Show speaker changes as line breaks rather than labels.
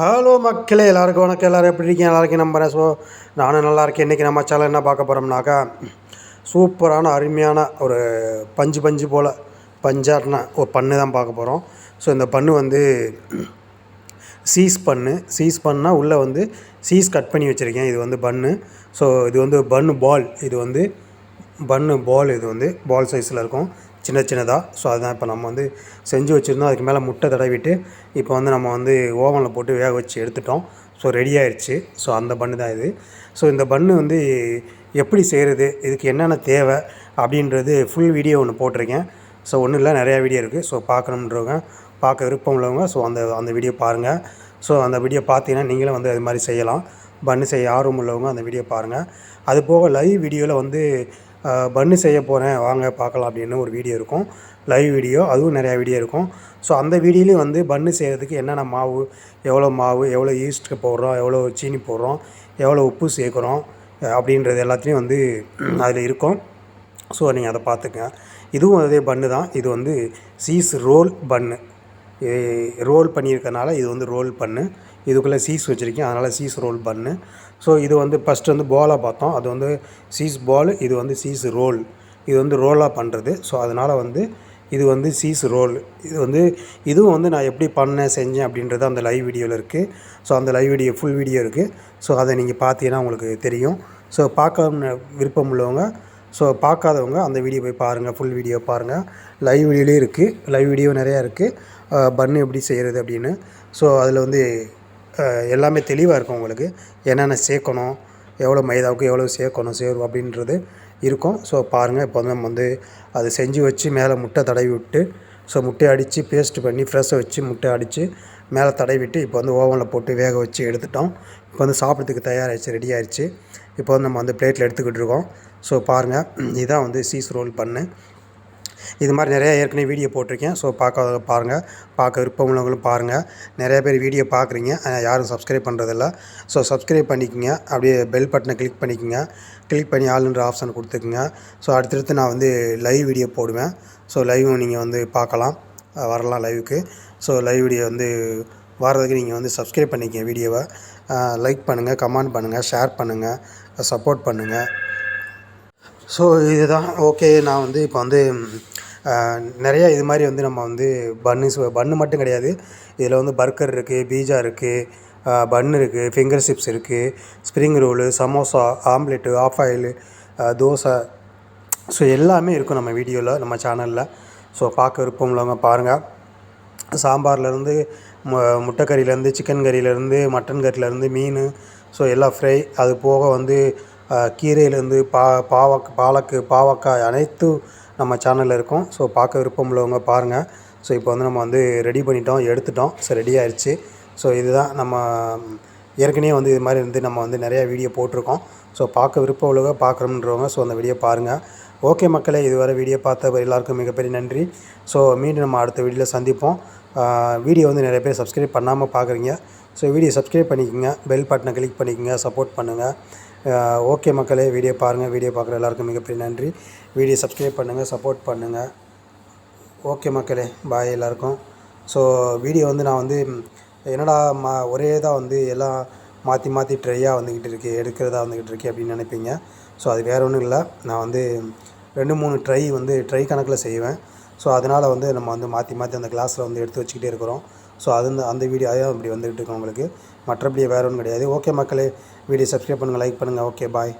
Hello மக்களே எல்லாருக்கும் வணக்கம். எல்லோரும் எப்படி இருக்கீங்க? நல்லா இருக்கேன் நம்புறேன். ஸோ நானும் நல்லா இருக்கேன். இன்றைக்கி நம்ம சேனல் என்ன பார்க்க போகிறோம்னாக்கா சூப்பரான அருமையான ஒரு பஞ்சு பஞ்சு போல் பஞ்சாட்னா ஒரு பண்ணு தான் பார்க்க போகிறோம் ஸோ இந்த பண்ணு வந்து சீஸ் பண்ணு. சீஸ் பண்ணால் உள்ளே வந்து சீஸ் கட் பண்ணி வச்சுருக்கேன். இது வந்து பன்னு ஸோ இது வந்து பன்னு பால். இது வந்து பன்னு பால். இது வந்து பால் சைஸில் இருக்கும். சின்ன சின்னதாக ஸோ அதுதான் இப்போ நம்ம வந்து செஞ்சு வச்சுருந்தோம். அதுக்கு மேலே முட்டை தடவிட்டு இப்போ வந்து நம்ம வந்து ஓவனில் போட்டு வேக வச்சு எடுத்துட்டோம். ஸோ ரெடி ஆயிடுச்சு ஸோ அந்த பன்னு தான் இது. ஸோ இந்த பன்னு வந்து எப்படி செய்கிறது இதுக்கு என்னென்ன தேவை அப்படின்றது ஃபுல் வீடியோ ஒன்று போட்டிருக்கேன். ஸோ ஒன்றும் இல்லை நிறையா வீடியோ இருக்குது ஸோ பார்க்கணுன்றவங்க பார்க்க விருப்பம் உள்ளவங்க ஸோ அந்த அந்த வீடியோ பாருங்கள் ஸோ அந்த வீடியோ பார்த்தீங்கன்னா நீங்களும் வந்து அது மாதிரி செய்யலாம். பன்னு செய்ய ஆர்வம் உள்ளவங்க அந்த வீடியோ பாருங்கள் அது போக லைவ் வீடியோவில் வந்து பன்னு செய்ய போகிறேன் வாங்க பார்க்கலாம் அப்படின்னு ஒரு வீடியோ இருக்கும். லைவ் வீடியோ அதுவும் நிறையா வீடியோ இருக்கும். ஸோ அந்த வீடியோலையும் வந்து பன்னு செய்கிறதுக்கு என்னென்ன மாவு எவ்வளோ மாவு எவ்வளோ ஈஸ்ட்டு போடுறோம் எவ்வளோ சீனி போடுறோம் எவ்வளோ உப்பு சேர்க்குறோம் அப்படின்றது எல்லாத்துலேயும் வந்து அதில் இருக்கும். ஸோ நீங்கள் அதை பார்த்துக்கங்க. இதுவும் அதே பன்னு தான். இது வந்து சீஸ் ரோல் பன்னு ரோல் பண்ணியிருக்கனால இது வந்து ரோல் பண்ணு. இதுக்குள்ளே சீஸ் வச்சுருக்கேன் அதனால் சீஸ் ரோல் பண்ணு. ஸோ இது வந்து ஃபஸ்ட்டு வந்து பாலாக பார்த்தோம். அது வந்து சீஸ் பால் இது வந்து சீஸ் ரோல். இது வந்து ரோலாக பண்ணுறது ஸோ அதனால் வந்து இது வந்து சீஸ் ரோல். இது வந்து இதுவும் வந்து நான் எப்படி பண்ணேன் செஞ்சேன் அப்படின்றது அந்த லைவ் வீடியோவில் இருக்குது ஸோ அந்த லைவ் வீடியோ ஃபுல் வீடியோ இருக்குது ஸோ அதை நீங்கள் பார்த்தீங்கன்னா உங்களுக்கு தெரியும். ஸோ பார்க்க விருப்பம் உள்ளவங்க ஸோ பார்க்காதவங்க அந்த வீடியோ போய் பாருங்கள் ஃபுல் வீடியோ பாருங்கள் லைவ் வீடியோலேயும் இருக்குது லைவ் வீடியோ நிறையா இருக்குது பன்னு எப்படி செய்கிறது அப்படின்னு. ஸோ அதில் வந்து எல்லாமே தெளிவாக இருக்கும் உங்களுக்கு. என்னென்ன சேர்க்கணும் எவ்வளோ மைதாவுக்கு எவ்வளோ சேர்க்கணும் சேரும் அப்படின்றது இருக்கும். ஸோ பாருங்கள் இப்போ வந்து நம்ம வந்து அது செஞ்சு வச்சு மேலே முட்டை தடவி விட்டு ஸோ முட்டையை அடித்து பேஸ்ட் பண்ணி ஃப்ரெஷ்ஷை வச்சு முட்டை அடித்து மேலே தடவி விட்டு இப்போ வந்து ஓவனில் போட்டு வேக வச்சு எடுத்துட்டோம். இப்போ வந்து சாப்பிட்றதுக்கு தயாராகிடுச்சு ரெடி ஆயிடுச்சு. இப்போ வந்து நம்ம வந்து பிளேட்டில் எடுத்துக்கிட்டு இருக்கோம். ஸோ பாருங்கள் இதுதான் வந்து சீஸ் ரோல் பண்ணு இது மாதிரி நிறையா ஏற்கனவே வீடியோ போட்டிருக்கேன். ஸோ பார்க்காத பாருங்கள் பார்க்க விருப்பம் உள்ளவங்களும் பாருங்கள் நிறைய பேர் வீடியோ பார்க்குறீங்க. யாரும் சப்ஸ்கிரைப் பண்ணுறதில்ல ஸோ சப்ஸ்கிரைப் பண்ணிக்கோங்க. அப்படியே பெல் பட்டனை கிளிக் பண்ணிக்கோங்க. கிளிக் பண்ணி ஆளுன்ற ஆப்ஷன் கொடுத்துக்குங்க. ஸோ அடுத்தடுத்து நான் வந்து லைவ் வீடியோ போடுவேன். ஸோ லைவும் நீங்கள் வந்து பார்க்கலாம். வரலாம் லைவுக்கு ஸோ லைவ் வீடியோ வந்து வர்றதுக்கு நீங்கள் வந்து சப்ஸ்கிரைப் பண்ணிக்கங்க வீடியோவை. லைக் பண்ணுங்கள் கமெண்ட் பண்ணுங்கள் ஷேர் பண்ணுங்கள் சப்போர்ட் பண்ணுங்கள் ஸோ இதுதான் ஓகே நான் வந்து இப்போ வந்து நிறையா இது மாதிரி வந்து நம்ம வந்து பன்னு பன்னு மட்டும் கிடையாது. இதில் வந்து பர்கர் இருக்குது பீஜா இருக்குது பன் இருக்குது ஃபிங்கர் சிப்ஸ் இருக்குது spring roll samosa omelette half boil dosa. So எல்லாமே இருக்கும் நம்ம வீடியோவில் நம்ம சேனலில் ஸோ பார்க்க விருப்பம் உள்ளவங்க பாருங்கள் சாம்பார்லேருந்து மு முட்டைக்கறியிலேருந்து சிக்கன் கறியிலேருந்து மட்டன் கறியிலேருந்து மீன். ஸோ எல்லாம் ஃப்ரை அது போக வந்து கீரையிலேருந்து பா பாவக் பாலக்கு பாவக்காய் அனைத்தும் நம்ம சேனலில் இருக்கும். ஸோ பார்க்க விருப்பம் உள்ளவங்க பாருங்கள் ஸோ இப்போ வந்து நம்ம வந்து ரெடி பண்ணிட்டோம் எடுத்துட்டோம். ஸோ ரெடி ஆயிடுச்சு ஸோ இதுதான் நம்ம ஏற்கனவே வந்து இது மாதிரி வந்து நம்ம வந்து நிறையா வீடியோ போட்டிருக்கோம். ஸோ பார்க்க விருப்பம் உள்ளவங்க பார்க்குறோம்ன்றவங்க ஸோ அந்த வீடியோ பாருங்கள் ஓகே மக்களே இதுவரை வீடியோ பார்த்த எல்லாருக்கும் மிகப்பெரிய நன்றி. ஸோ மீண்டும் நம்ம அடுத்த வீடியோவில் சந்திப்போம். வீடியோ வந்து நிறைய பேர் சப்ஸ்கிரைப் பண்ணாமல் பார்க்குறீங்க. ஸோ வீடியோ சப்ஸ்கிரைப் பண்ணிக்கோங்க. பெல் பட்டனை கிளிக் பண்ணிக்கோங்க. சப்போர்ட் பண்ணுங்கள் ஓகே மக்களே வீடியோ பாருங்கள் வீடியோ பார்க்குற எல்லாருக்கும் மிகப்பெரிய நன்றி. வீடியோ சப்ஸ்கிரைப் பண்ணுங்கள் சப்போர்ட் பண்ணுங்கள் ஓகே மக்களே பாய் எல்லாருக்கும். ஸோ வீடியோ வந்து நான் வந்து என்னடா மா ஒரே தான் வந்து எல்லாம் மாற்றி மாற்றி ட்ரையாக வந்துக்கிட்டு இருக்கு எடுக்கிறதா வந்துக்கிட்டு இருக்கே அப்படின்னு நினைப்பீங்க. ஸோ அது வேறு ஒன்றும் இல்லை. நான் வந்து ரெண்டு மூணு ட்ரை வந்து ட்ரை கணக்கில் செய்வேன். ஸோ அதனால் வந்து நம்ம வந்து மாற்றி மாற்றி அந்த கிளாஸில் வந்து எடுத்து வச்சுக்கிட்டே இருக்கிறோம். ஸோ அது அந்த வீடியோ அதான் இப்படி வந்துகிட்டு இருக்கோம் உங்களுக்கு. மற்றபடி வேறு ஒன்றும் கிடையாது. ஓகே மக்களே வீடியோ சப்ஸ்கிரைப் பண்ணுங்கள் லைக் பண்ணுங்கள் ஓகே பாய்